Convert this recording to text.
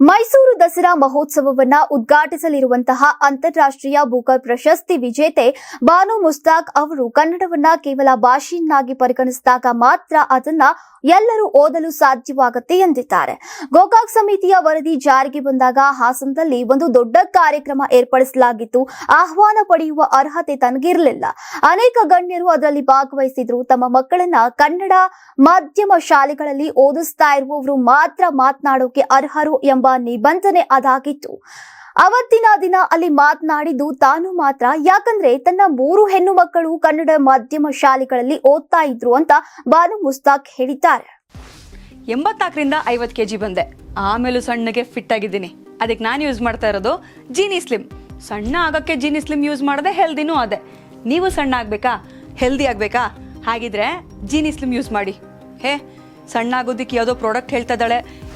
ಮೈಸೂರು ದಸರಾ ಮಹೋತ್ಸವವನ್ನ ಉದ್ಘಾಟಿಸಲಿರುವಂತಹ ಅಂತಾರಾಷ್ಟ್ರೀಯ ಬೂಕರ್ ಪ್ರಶಸ್ತಿ ವಿಜೇತೆ ಬಾನು ಮುಸ್ತಾಕ್ ಅವರು ಕನ್ನಡವನ್ನ ಕೇವಲ ಭಾಷೆಯನ್ನಾಗಿ ಪರಿಗಣಿಸಿದಾಗ ಮಾತ್ರ ಅದನ್ನ ಎಲ್ಲರೂ ಓದಲು ಸಾಧ್ಯವಾಗುತ್ತೆ ಎಂದಿದ್ದಾರೆ. ಗೋಕಾಕ್ ಸಮಿತಿಯ ವರದಿ ಜಾರಿಗೆ ಬಂದಾಗ ಹಾಸನದಲ್ಲಿ ಒಂದು ದೊಡ್ಡ ಕಾರ್ಯಕ್ರಮ ಏರ್ಪಡಿಸಲಾಗಿತ್ತು. ಆಹ್ವಾನ ಪಡೆಯುವ ಅರ್ಹತೆ ತನಗಿರಲಿಲ್ಲ. ಅನೇಕ ಗಣ್ಯರು ಅದರಲ್ಲಿ ಭಾಗವಹಿಸಿದ್ರು. ತಮ್ಮ ಮಕ್ಕಳನ್ನ ಕನ್ನಡ ಮಾಧ್ಯಮ ಶಾಲೆಗಳಲ್ಲಿ ಓದಿಸ್ತಾ ಇರುವವರು ಮಾತ್ರ ಮಾತನಾಡೋಕೆ ಅರ್ಹರು ಎಂಬ ನಿಬಂಧನೆ ಅದಾಗಿತ್ತು. ಅವತ್ತಿನ ದಿನ ಅಲ್ಲಿ ಮಾತನಾಡಿದ್ದು ತಾನು ಮಾತ್ರ. ಯಾಕಂದ್ರೆ ತನ್ನ ಮೂರು ಹೆಣ್ಣು ಮಕ್ಕಳು ಕನ್ನಡ ಮಾಧ್ಯಮ ಶಾಲೆಗಳಲ್ಲಿ ಓದ್ತಾ ಇದ್ರು ಅಂತ ಬಾನು ಮುಸ್ತಾಕ್ ಹೇಳಿದ್ದಾರೆ. ಎಂಬತ್ನಾಲ್ಕರಿಂದ ಐವತ್ತು ಕೆಜಿ ಬಂದೆ. ಆಮೇಲೂ ಸಣ್ಣಗೆ ಫಿಟ್ ಆಗಿದ್ದೀನಿ. ಅದಕ್ಕೆ ನಾನು ಯೂಸ್ ಮಾಡ್ತಾ ಇರೋದು ಜೀನಿ ಸ್ಲಿಮ್ ಸಣ್ಣ ಆಗೋಕ್ಕೆ ಜೀನಿ ಸ್ಲಿಮ್ ಯೂಸ್ ಮಾಡದೆ ಹೆಲ್ದಿನೂ ಅದೇ. ನೀವು ಸಣ್ಣ ಆಗಬೇಕಾ? ಹೆಲ್ದಿ ಆಗಬೇಕಾ? ಹಾಗಿದ್ರೆ ಜೀನಿ ಸ್ಲಿಮ್ ಯೂಸ್ ಮಾಡಿ. ಹೇ, ಸಣ್ಣ ಆಗೋದಕ್ಕೆ ಯಾವುದೋ ಪ್ರಾಡಕ್ಟ್ ಹೇಳ್ತಾ ಇದ್ದಾಳೆ.